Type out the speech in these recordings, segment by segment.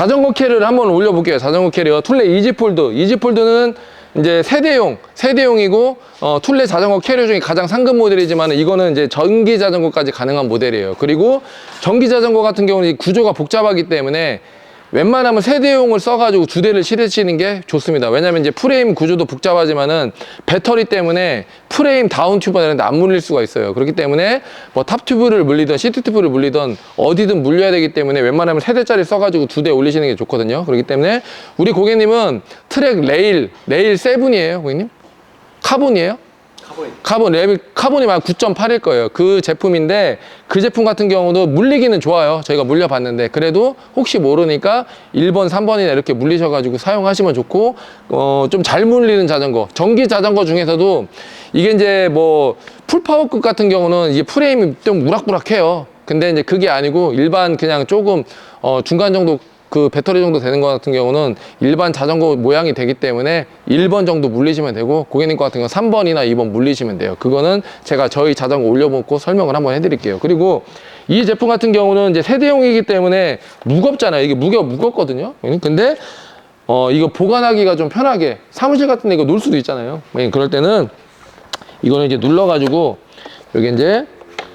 자전거 캐리어를 한번 올려볼게요. 자전거 캐리어. 툴레 이지폴드. 이지폴드는 이제 세대용, 세대용이고, 어, 툴레 자전거 캐리어 중에 가장 상급 모델이지만 이거는 이제 전기 자전거까지 가능한 모델이에요. 그리고 전기 자전거 같은 경우는 이 구조가 복잡하기 때문에 웬만하면 세대용을 써가지고 두 대를 실으시는 게 좋습니다. 왜냐면 이제 프레임 구조도 복잡하지만은 배터리 때문에 프레임 다운 튜브가 되는데 안 물릴 수가 있어요. 그렇기 때문에 뭐 탑 튜브를 물리던 시트 튜브를 물리던 어디든 물려야 되기 때문에 웬만하면 세 대짜리 써가지고 두 대 올리시는 게 좋거든요. 그렇기 때문에 우리 고객님은 트랙 레일, 레일 세븐이에요, 고객님? 카본이에요? 카본 레벨 카본이 만 9.8일 거예요. 그 제품인데 그 제품 같은 경우도 물리기는 좋아요. 저희가 물려봤는데 그래도 혹시 모르니까 1번, 3번이나 이렇게 물리셔가지고 사용하시면 좋고 어, 좀 잘 물리는 자전거 전기 자전거 중에서도 이게 이제 뭐 풀파워급 같은 경우는 이게 프레임이 좀 우락부락해요. 근데 이제 그게 아니고 일반 그냥 조금 어, 중간 정도 그 배터리 정도 되는 것 같은 경우는 일반 자전거 모양이 되기 때문에 1번 정도 물리시면 되고 고객님 거 같은 경우는 3번이나 2번 물리시면 돼요. 그거는 제가 저희 자전거 올려놓고 설명을 한번 해드릴게요. 그리고 이 제품 같은 경우는 이제 세대용이기 때문에 무겁잖아요. 이게 무게가 무겁거든요. 근데 어, 이거 보관하기가 좀 편하게 사무실 같은 데 이거 놓을 수도 있잖아요. 예, 그럴 때는 이거는 이제 눌러 가지고 여기 이제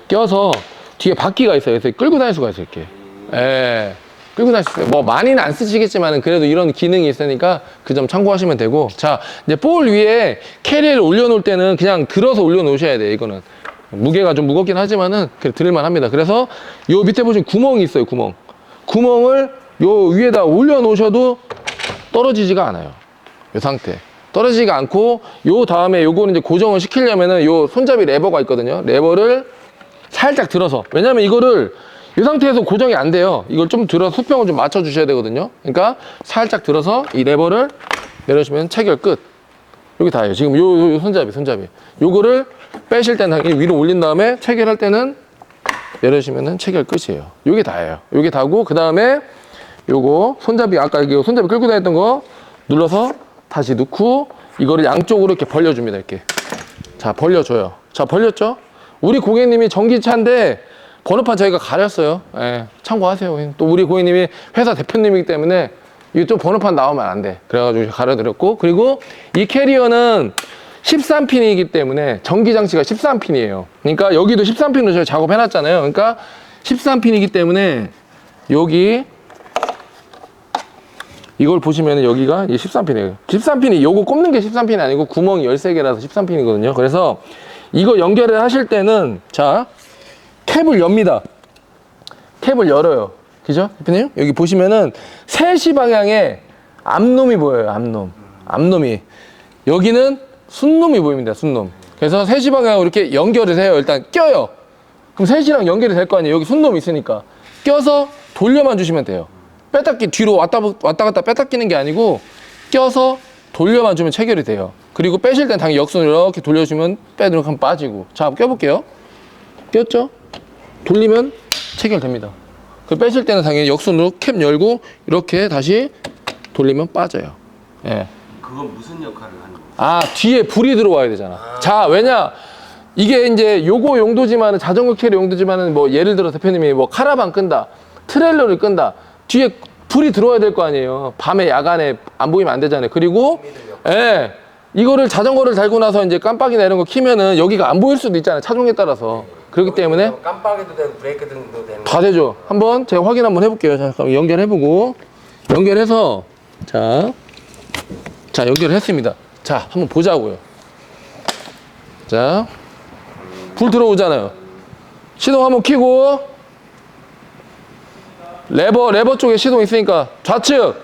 껴서 뒤에 바퀴가 있어요. 그래서 끌고 다닐 수가 있어요. 이렇게. 예. 끌고 있어요. 뭐 많이는 안 쓰시겠지만은 그래도 이런 기능이 있으니까 그 점 참고하시면 되고. 자, 이제 볼 위에 캐리어를 올려놓을 때는 그냥 들어서 올려놓으셔야 돼요. 이거는. 무게가 좀 무겁긴 하지만은 그래 들을만 합니다. 그래서 요 밑에 보시면 구멍이 있어요. 구멍. 구멍을 요 위에다 올려놓으셔도 떨어지지가 않아요. 요 상태. 떨어지지가 않고 요 다음에 요거는 이제 고정을 시키려면은 요 손잡이 레버가 있거든요. 레버를 살짝 들어서 왜냐면 이거를 이 상태에서 고정이 안 돼요. 이걸 좀 들어서 수평을 좀 맞춰 주셔야 되거든요. 그러니까 살짝 들어서 이 레버를 내려주면 체결 끝. 여기 다예요. 지금 요, 요, 요 손잡이, 손잡이. 요거를 빼실 때는 당연히 위로 올린 다음에 체결할 때는 내려주시면은 체결 끝이에요. 요게 다예요. 요게 다고 그 다음에 요거 손잡이 아까 이거 손잡이 끌고 다녔던 거 눌러서 다시 넣고 이거를 양쪽으로 이렇게 벌려줍니다. 이렇게. 자 벌려줘요. 자 벌렸죠? 우리 고객님이 전기차인데 번호판 저희가 가렸어요. 예, 참고하세요. 또 우리 고객님이 회사 대표님이기 때문에 좀 번호판 나오면 안 돼. 그래가지고 가려드렸고 그리고 이 캐리어는 13핀이기 때문에 전기 장치가 13핀이에요. 그러니까 여기도 13핀으로 저희 작업해놨잖아요. 그러니까 13핀이기 때문에 여기 이걸 보시면 여기가 13핀이에요. 13핀이 요거 꼽는 게 13핀이 아니고 구멍이 13개라서 13핀이거든요. 그래서 이거 연결을 하실 때는 자 캡을 엽니다. 캡을 열어요. 그죠? 대표님? 여기 보시면은 3시 방향에 앞놈이 보여요. 앞놈. 앞놈이. 여기는 순놈이 보입니다. 순놈. 그래서 3시 방향으로 이렇게 연결을 해요. 일단 껴요. 그럼 3시랑 연결이 될 거 아니에요. 여기 순놈이 있으니까. 껴서 돌려만 주시면 돼요. 끼 뒤로 왔다 왔다 갔다 빼다 끼는 게 아니고 껴서 돌려만 주면 체결이 돼요. 그리고 빼실 땐 당연히 역순을 이렇게 돌려주면 빼도록 하면 빠지고. 자, 껴볼게요. 꼈죠? 돌리면 체결됩니다. 그 빼실 때는 당연히 역순으로 캡 열고 이렇게 다시 돌리면 빠져요. 예. 그건 무슨 역할을 하는 거예요? 아 뒤에 불이 들어와야 되잖아. 자 왜냐 이게 이제 요거 용도지만은 자전거 캐리 용도지만은 뭐 예를 들어 대표님이 뭐 카라반 끈다, 트레일러를 끈다 뒤에 불이 들어와야 될 거 아니에요. 밤에 야간에 안 보이면 안 되잖아요. 그리고 예 이거를 자전거를 달고 나서 이제 깜빡이나 이런 거 키면은 여기가 안 보일 수도 있잖아요. 차종에 따라서 그렇기 때문에 깜빡이도 되고 브레이크 등도 되는 다 되죠. 한번 제가 확인 한번 해볼게요. 잠깐 연결해보고 연결해서 자, 자 연결했습니다. 자, 한번 보자고요. 자, 불 들어오잖아요. 시동 한번 켜고 레버 레버 쪽에 시동 있으니까 좌측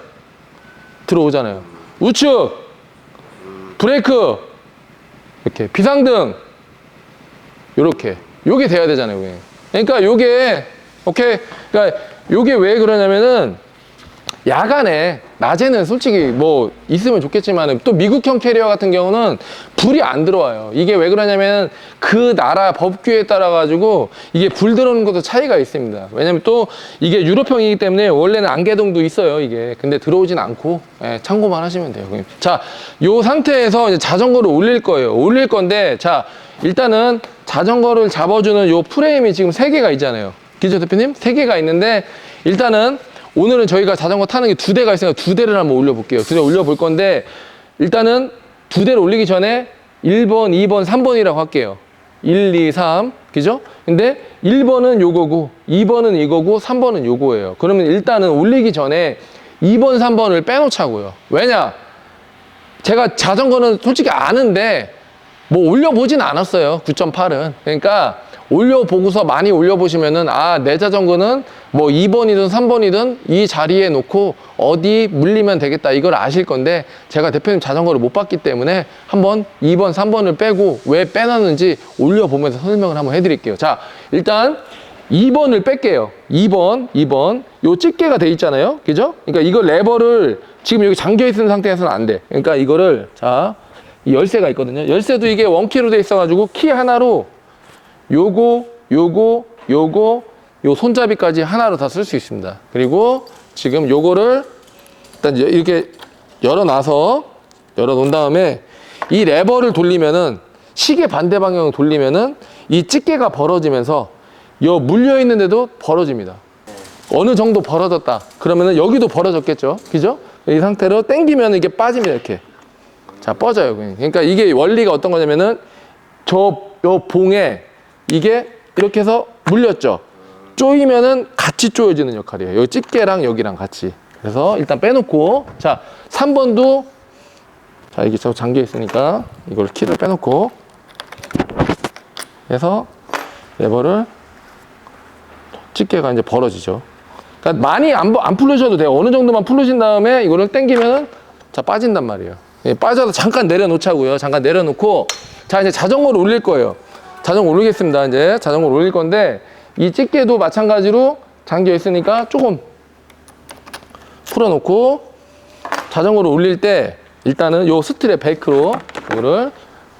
들어오잖아요. 우측 브레이크 이렇게 비상등 요렇게 요게 돼야 되잖아요 그게. 그러니까 요게 오케이. 그러니까 요게 왜 그러냐면은 야간에 낮에는 솔직히 뭐 있으면 좋겠지만 또 미국형 캐리어 같은 경우는 불이 안 들어와요. 이게 왜 그러냐면 그 나라 법규에 따라 가지고 이게 불 들어오는 것도 차이가 있습니다. 왜냐면 또 이게 유럽형이기 때문에 원래는 안개등도 있어요 이게. 근데 들어오진 않고 예, 참고만 하시면 돼요 자 요 상태에서 이제 자전거를 올릴 거예요. 올릴 건데 자 일단은 자전거를 잡아주는 요 프레임이 지금 세 개가 있잖아요. 기조 대표님? 세 개가 있는데 일단은 오늘은 저희가 자전거 타는 게 두 대가 있으니까 두 대를 한번 올려볼게요. 두 대 올려볼 건데 일단은 두 대를 올리기 전에 1번, 2번, 3번이라고 할게요. 1, 2, 3. 그죠? 근데 1번은 요거고 2번은 이거고 3번은 요거예요. 그러면 일단은 올리기 전에 2번, 3번을 빼놓자고요. 왜냐? 제가 자전거는 솔직히 아는데 뭐 올려보진 않았어요. 9.8은. 그러니까 올려보고서 많이 올려보시면은 아, 내 자전거는 뭐 2번이든 3번이든 이 자리에 놓고 어디 물리면 되겠다. 이걸 아실 건데 제가 대표님 자전거를 못 봤기 때문에 한번 2번, 3번을 빼고 왜 빼놨는지 올려보면서 설명을 한번 해드릴게요. 자, 일단 2번을 뺄게요. 2번, 2번. 요 집게가 돼 있잖아요. 그죠? 그러니까 이거 레버를 지금 여기 잠겨 있는 상태에서는 안 돼. 그러니까 이거를 자, 이 열쇠가 있거든요. 열쇠도 이게 원키로 돼 있어가지고 키 하나로 요거, 요거, 요거, 요 손잡이까지 하나로 다 쓸 수 있습니다. 그리고 지금 요거를 일단 이렇게 열어놔서 열어놓은 다음에 이 레버를 돌리면은 시계 반대 방향으로 돌리면은 이 집게가 벌어지면서 요 물려 있는데도 벌어집니다. 어느 정도 벌어졌다. 그러면은 여기도 벌어졌겠죠. 그죠? 이 상태로 당기면 이게 빠집니다. 이렇게. 자, 뻗어요. 그러니까 이게 원리가 어떤 거냐면은 저 요 봉에 이게 이렇게 해서 물렸죠. 쪼이면은 같이 쪼여지는 역할이에요. 요 집게랑 여기랑 같이. 그래서 일단 빼놓고 자, 3번도 자, 이게 저 잠겨 있으니까 이걸 키를 빼놓고 해서 레버를 집게가 이제 벌어지죠. 그러니까 많이 안, 안 풀으셔도 돼요. 어느 정도만 풀으신 다음에 이거를 당기면은 자 빠진단 말이에요. 예, 빠져서 잠깐 내려놓자고요. 잠깐 내려놓고 자 이제 자전거를 올릴 거예요. 자전거 올리겠습니다. 이제 자전거를 올릴 건데 이 집게도 마찬가지로 잠겨 있으니까 조금 풀어놓고 자전거를 올릴 때 일단은 요 스트랩 벨크로 이거를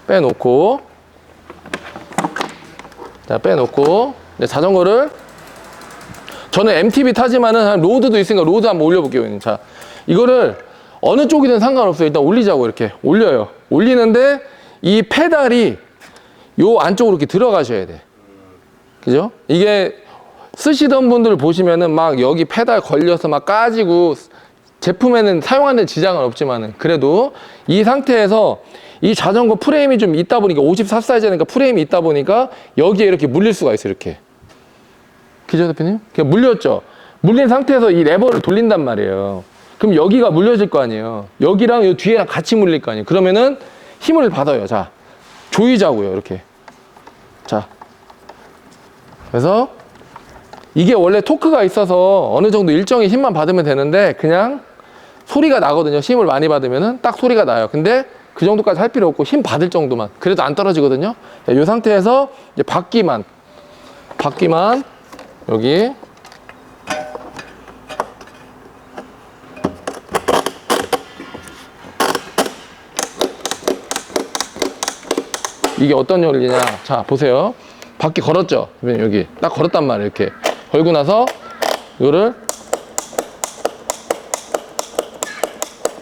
빼놓고 자 빼놓고 이제 자전거를 저는 MTB 타지만은 한 로드도 있으니까 로드 한번 올려볼게요. 자, 이거를 어느 쪽이든 상관없어요. 일단 올리자고 이렇게 올려요. 올리는데 이 페달이 요 안쪽으로 이렇게 들어가셔야 돼. 그죠? 이게 쓰시던 분들 보시면은 막 여기 페달 걸려서 막 까지고 제품에는 사용하는 데 지장은 없지만은 그래도 이 상태에서 이 자전거 프레임이 좀 있다 보니까 54 사이즈니까 프레임이 있다 보니까 여기에 이렇게 물릴 수가 있어요. 이렇게. 기자 대표님? 그냥 물렸죠. 물린 상태에서 이 레버를 돌린단 말이에요. 그럼 여기가 물려질 거 아니에요. 여기랑 이 뒤에랑 같이 물릴 거 아니에요. 그러면은 힘을 받아요. 자, 조이자고요. 이렇게. 자. 그래서 이게 원래 토크가 있어서 어느 정도 일정의 힘만 받으면 되는데 그냥 소리가 나거든요. 힘을 많이 받으면은 딱 소리가 나요. 근데 그 정도까지 할 필요 없고 힘 받을 정도만. 그래도 안 떨어지거든요. 이 상태에서 이제 바퀴만 바퀴만 여기 이게 어떤 원리냐? 자 보세요. 바퀴 걸었죠? 여기. 딱 걸었단 말이에요 이렇게. 걸고 나서 이거를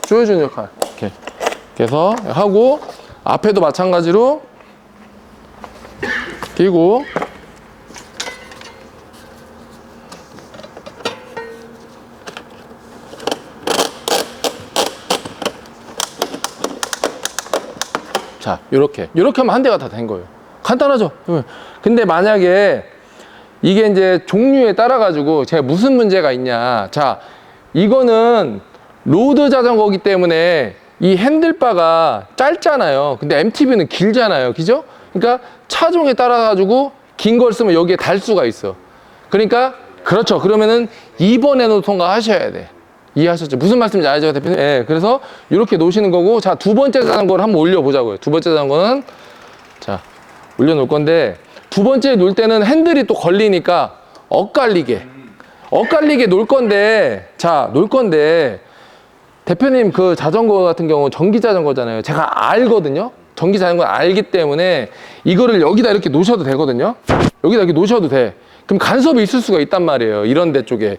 조여주는 역할. 이렇게. 그래서 하고 앞에도 마찬가지로 끼고 자, 요렇게. 요렇게 하면 한 대가 다 된 거예요. 간단하죠? 근데 만약에 이게 이제 종류에 따라 가지고 제가 무슨 문제가 있냐. 자, 이거는 로드 자전거기 때문에 이 핸들바가 짧잖아요. 근데 MTB는 길잖아요. 그죠? 그러니까 차종에 따라 가지고 긴 걸 쓰면 여기에 달 수가 있어. 그러니까 그렇죠. 그러면은 2번에도 통과하셔야 돼. 이해하셨죠? 무슨 말씀인지 알죠, 대표님? 예, 그래서 이렇게 놓으시는 거고, 자, 두 번째 자전거를 한번 올려보자고요. 두 번째 자전거는, 자, 올려놓을 건데, 두 번째 놓을 때는 핸들이 또 걸리니까 엇갈리게, 엇갈리게 놓을 건데, 자, 놓을 건데, 대표님 그 자전거 같은 경우 전기 자전거잖아요. 제가 알거든요. 전기 자전거 알기 때문에 이거를 여기다 이렇게 놓으셔도 되거든요. 여기다 이렇게 놓으셔도 돼. 그럼 간섭이 있을 수가 있단 말이에요. 이런 데 쪽에.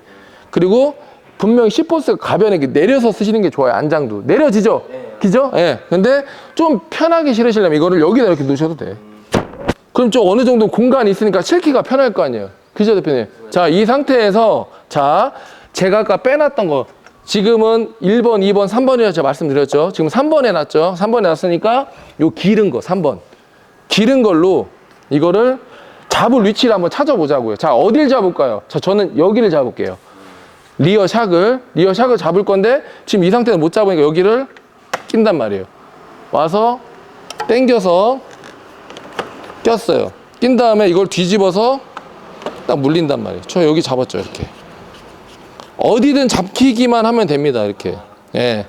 그리고 분명히 시포스가 이렇게 내려서 쓰시는 게 좋아요. 안장도. 내려지죠? 그죠? 예. 근데 좀 편하게 실으시려면 이거를 여기다 이렇게 놓으셔도 돼. 그럼 좀 어느 정도 공간이 있으니까 실기가 편할 거 아니에요. 그죠, 대표님? 자, 이 상태에서, 자, 제가 아까 빼놨던 거 지금은 1번, 2번, 3번이라고 제가 말씀드렸죠. 지금 3번 해놨죠. 3번 해놨으니까 요 기른 거 3번. 기른 걸로 이거를 잡을 위치를 한번 찾아보자고요. 자, 어딜 잡을까요? 자, 저는 여기를 잡을게요. 리어 샥을, 리어 샥을 잡을 건데 지금 이 상태는 못 잡으니까 여기를 낀단 말이에요. 와서 당겨서 꼈어요. 낀 다음에 이걸 뒤집어서 딱 물린단 말이에요. 저 여기 잡았죠, 이렇게. 어디든 잡히기만 하면 됩니다, 이렇게. 예.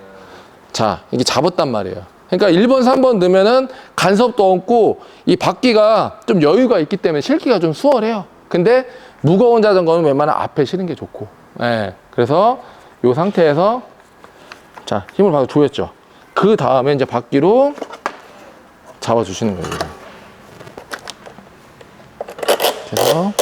자, 이게 잡았단 말이에요. 그러니까 1번, 3번 넣으면은 간섭도 없고 이 바퀴가 좀 여유가 있기 때문에 실기가 좀 수월해요. 근데 무거운 자전거는 웬만하면 앞에 실은 게 좋고. 예. 그래서 이 상태에서 자, 힘을 받아 조였죠. 그 다음에 이제 바퀴로 잡아주시는 거예요. 그래서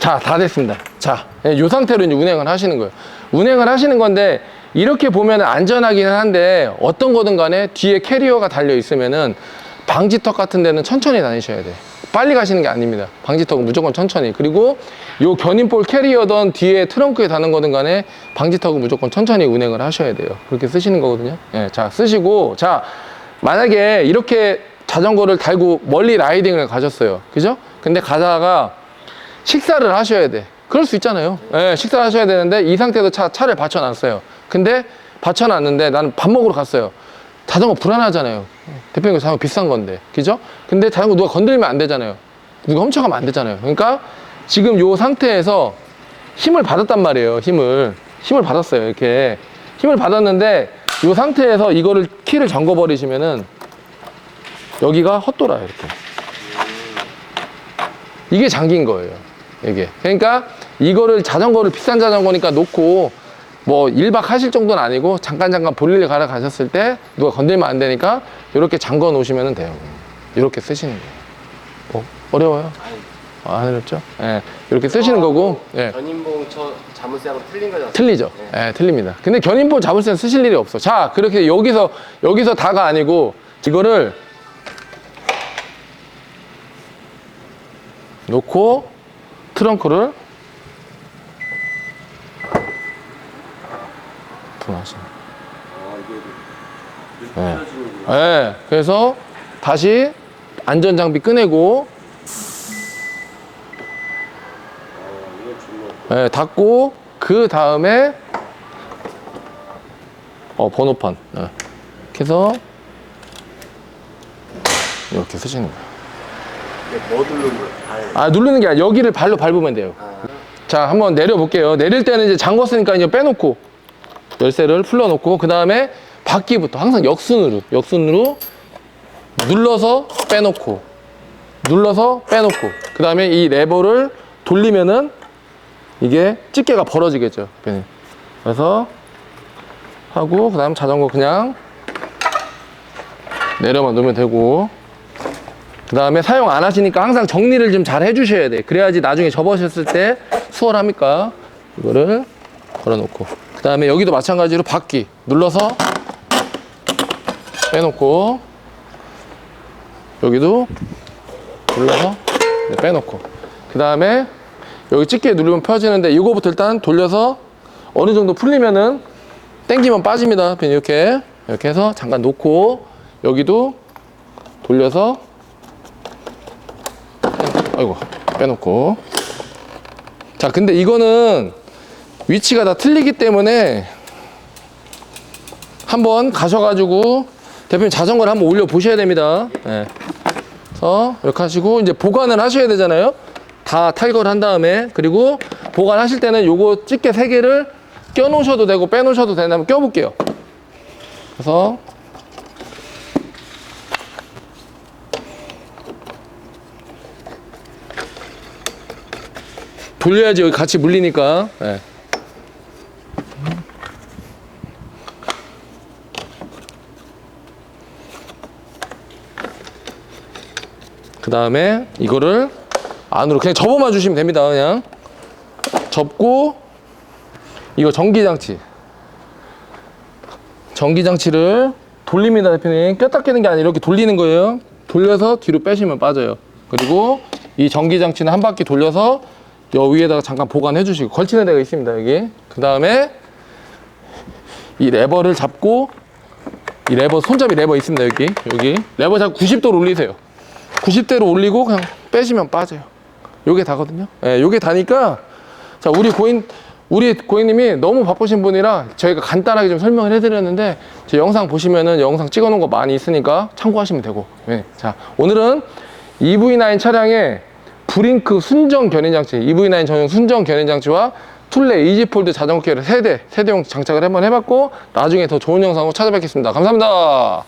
자, 다 됐습니다. 자, 이 상태로 이제 운행을 하시는 거예요. 운행을 하시는 건데, 이렇게 보면 안전하기는 한데, 어떤 거든 간에 뒤에 캐리어가 달려 있으면은, 방지턱 같은 데는 천천히 다니셔야 돼요. 빨리 가시는 게 아닙니다. 방지턱은 무조건 천천히. 그리고 요 견인볼 캐리어든 뒤에 트렁크에 다는 거든 간에, 방지턱은 무조건 천천히 운행을 하셔야 돼요. 그렇게 쓰시는 거거든요. 예, 자, 쓰시고, 자, 만약에 이렇게 자전거를 달고 멀리 라이딩을 가셨어요. 그죠? 근데 가다가 식사를 하셔야 돼. 그럴 수 있잖아요. 예, 식사를 하셔야 되는데 이 상태에서 차, 차를 받쳐놨어요. 근데 받쳐놨는데 나는 밥 먹으러 갔어요. 자전거 불안하잖아요. 대표님 자전거 비싼 건데. 그죠? 근데 자전거 누가 건드리면 안 되잖아요. 누가 훔쳐가면 안 되잖아요. 그러니까 지금 요 상태에서 힘을 받았단 말이에요. 힘을. 힘을 받았어요. 이렇게. 힘을 받았는데 요 상태에서 이거를 키를 잠궈 버리시면은 여기가 헛돌아요. 이렇게. 이게 잠긴 거예요. 이게. 그러니까 이거를 자전거를 비싼 자전거니까 놓고 뭐 1박 하실 정도는 아니고 잠깐 잠깐 볼일 가러 가셨을 때 누가 건들면 안 되니까 이렇게 잠궈 놓으시면 돼요. 이렇게 쓰시는 거예요. 뭐 어려워요? 아, 안 어렵죠? 예. 이렇게 쓰시는 거고. 예. 견인봉 저 자물쇠하고 틀린 거죠? 틀리죠. 예, 틀립니다. 근데 잡을 때는 쓰실 일이 없어. 자, 그렇게 여기서, 여기서 다가 아니고, 이거를 놓고, 트렁크를 이게 네. 예, 그래서 다시 안전 장비 꺼내고, 아 이거 좋네. 예, 닫고, 그 다음에, 어, 번호판. 예. 이렇게 해서, 이렇게 쓰시는 거예요. 뭐 누르는? 발. 아, 누르는 게 아니라 여기를 발로 밟으면 돼요. 아, 자, 한번 내려 볼게요. 내릴 때는 이제 잠궜으니까 이제 빼놓고, 열쇠를 풀러놓고, 그 다음에 바퀴부터 항상 역순으로, 역순으로 눌러서 빼놓고, 눌러서 빼놓고, 그 다음에 이 레버를 돌리면은 이게 집게가 벌어지겠죠. 그래서 하고, 그 다음 자전거 그냥 내려만 놓으면 되고, 그 다음에 사용 안 하시니까 항상 정리를 좀 잘 해주셔야 돼. 그래야지 나중에 접으셨을 때 수월합니까? 이거를 걸어놓고. 그 다음에 여기도 마찬가지로 바퀴 눌러서 빼놓고. 여기도 눌러서 네, 빼놓고. 그 다음에 여기 집게 누르면 펴지는데 이거부터 일단 돌려서 어느 정도 풀리면은 땡기면 빠집니다. 이렇게. 이렇게 해서 잠깐 놓고 여기도 돌려서 아이고 빼놓고 자 근데 이거는 위치가 다 틀리기 때문에 한번 가셔가지고 대표님 자전거를 한번 올려 보셔야 됩니다 예. 그래서 이렇게 하시고 이제 보관을 하셔야 되잖아요 다 탈거를 한 다음에 그리고 보관하실 때는 요거 집게 세 개를 껴 놓으셔도 되고 빼 놓으셔도 되는데 껴 볼게요 그래서 돌려야지 여기 같이 물리니까. 예. 그 다음에 이거를 안으로 그냥 접어만 주시면 됩니다. 그냥 접고 이거 전기장치. 전기장치를 돌립니다, 대표님. 꼈다 끼는 게 아니라 이렇게 돌리는 거예요. 돌려서 뒤로 빼시면 빠져요. 그리고 이 전기장치는 한 바퀴 돌려서 여 위에다가 잠깐 보관해 주시고 걸치는 데가 있습니다, 여기. 그 다음에 이 레버를 잡고 이 레버 손잡이 레버 있습니다, 여기. 여기. 레버 잡고 90도로 올리세요. 90대로 올리고 그냥 빼시면 빠져요. 요게 다거든요. 예, 요게 다니까 자, 우리 고인 우리 고객님이 너무 바쁘신 분이라 저희가 간단하게 좀 설명을 해드렸는데 제 영상 보시면은 영상 찍어놓은 거 많이 있으니까 참고하시면 되고. 예. 자, 오늘은 EV9 차량의 브링크 순정 견인 장치, EV9 전용 순정 견인 장치와 툴레 이지폴드 자전거 기어를 세대 세대용 장착을 한번 해봤고 나중에 더 좋은 영상으로 찾아뵙겠습니다. 감사합니다.